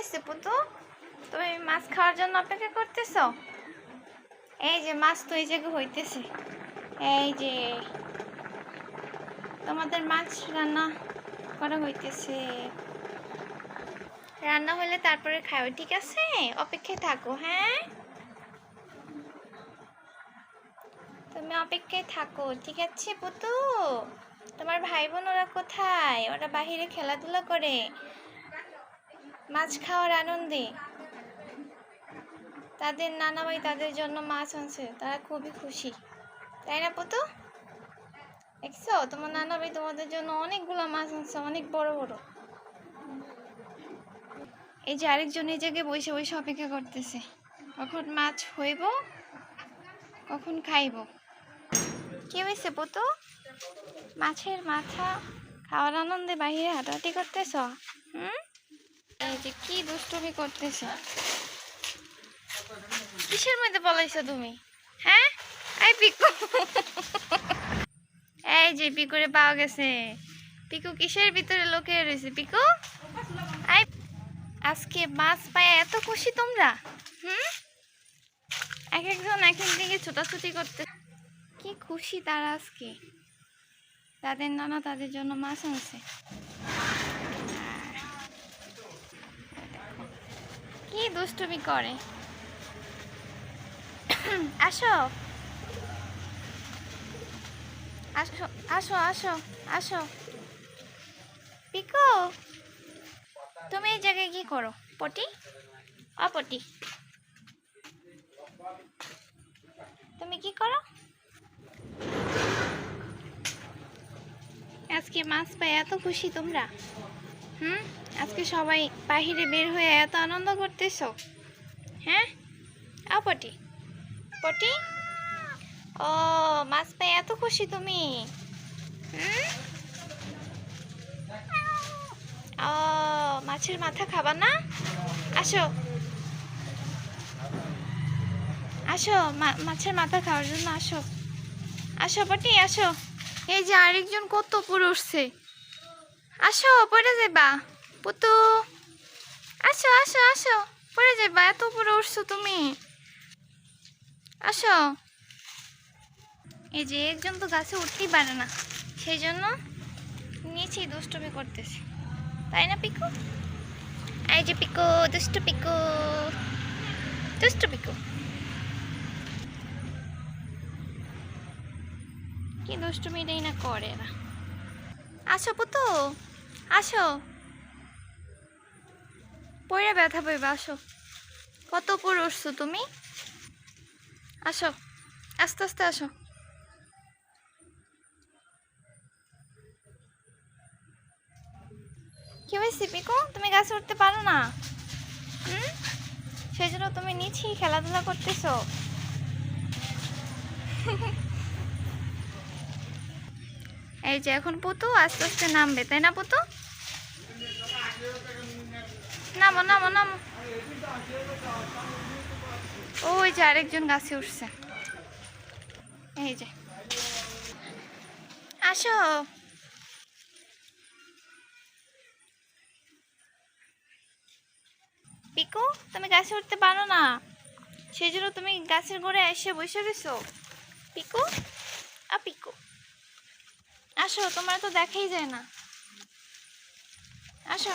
হয়েছে পুতু? তুমি মাছ খাওয়ার জন্য অপেক্ষা করতেছো? এই যে মাছ তো এই জায়গায় হইতেছে। এই যে তোমাদের মাছ রান্না করা হইতেছে। রান্না হলে তারপরে খাও ঠিক আছে? অপেক্ষায় থাকো হ্যাঁ? তুমি অপেক্ষায় থাকো, ঠিক আছে পুতু? তোমার ভাই বোন ওরা কোথায়? ওরা বাহিরে খেলাধুলা করে। মাছ খাওয়ার আনন্দে। তাদের নানা ভাই তাদের জন্য মাছ আনছে। তারা খুবই খুশি। তাই না পুতু? দেখছ? তোমার নানা ভাই তোমাদের জন্য অনেকগুলো মাছ আনছে, অনেক বড় বড়। এই যে আরেকজন এই জায়গায় বসে বসে অপেক্ষা করতেছে। কখন মাছ হইব, কখন খাইব। কি হয়েছে পুতু? মাছের মাথা খাওয়ার আনন্দে বাইরে হাঁটাহাঁটি করতেছ? হুম? যে কি দুষ্টুমি করতেছ? কিসের মধ্যে পলাইছো তুমি? হ্যাঁ? এই পিকু। এই যে পিকুরে পাওয়া গেছে। পিকু কিসের ভিতরে লুকিয়ে রয়েছে, পিকু? এই আজকে মাছ পায় এত খুশি তোমরা? হুম? এক একজন এক এক দিকে ছোটাছুটি করতে কি খুশি তারা আজকে। তাদের নানা তাদের জন্য মাছ আনছে। দুষ্টুমি করে। আসো। আসো আসো আসো আসো। পিকো, তুমি এই জায়গায় কি করো? পটি? অপটি। তুমি কি করো? আজকে মাছ পাই এত খুশি তোমরা। হুম? আজকে সবাই বাহিরে বের হয়ে এত আনন্দ করতেছো? হ্যাঁ? আ পটি। পটি? ও, মাছ পাই এত খুশি তুমি। হুম? ও, মাছের মাথা খাবা না? আসো। আসো মাছের মাথা খাওয়ার জন্য আসো। আসো পটি, আসো। এই যে আরেকজন কত উপরে উঠছে আসো, পড়ে যাবা পুতু। আসো আসো আসো। পড়ে যাবা এত উপরে উঠছো তুমি। আসো। এই যে একজন তো গাছে উঠতেই পারে না, সেই জন্য নিচেই দুষ্টুমি করতেছে। তাই না, পিকু? এই যে পিকু, দুষ্টু পিকু। দুষ্টু পিকু। কি দুষ্টুমিটাই না করে না আসো, পুতু। আসো। পড়ে ব্যথা পাইবে, আসো। কত উপর উঠছো তুমি? আসো, আস্তে আস্তে আসো। কি হয়েছে পিকু? তুমি গাছে উঠতে পারো না। হুম? সেই জন্য তুমি নিচেই খেলাধুলা করতেছো। এই যে এখন পুতু আস্তে আস্তে নামবে, তাই না পুতু? নামো নামো নামো। ওই যে আরেকজন গাছে উঠছে। এই যে। আসো। পিকু, তুমি গাছে উঠতে পারো না। সেই জন্য তুমি গাছের গোড়ে এসে বসে রয়েছো। পিকু? আ, পিকু। আসো তোমার তো দেখাই যায় না। আসো।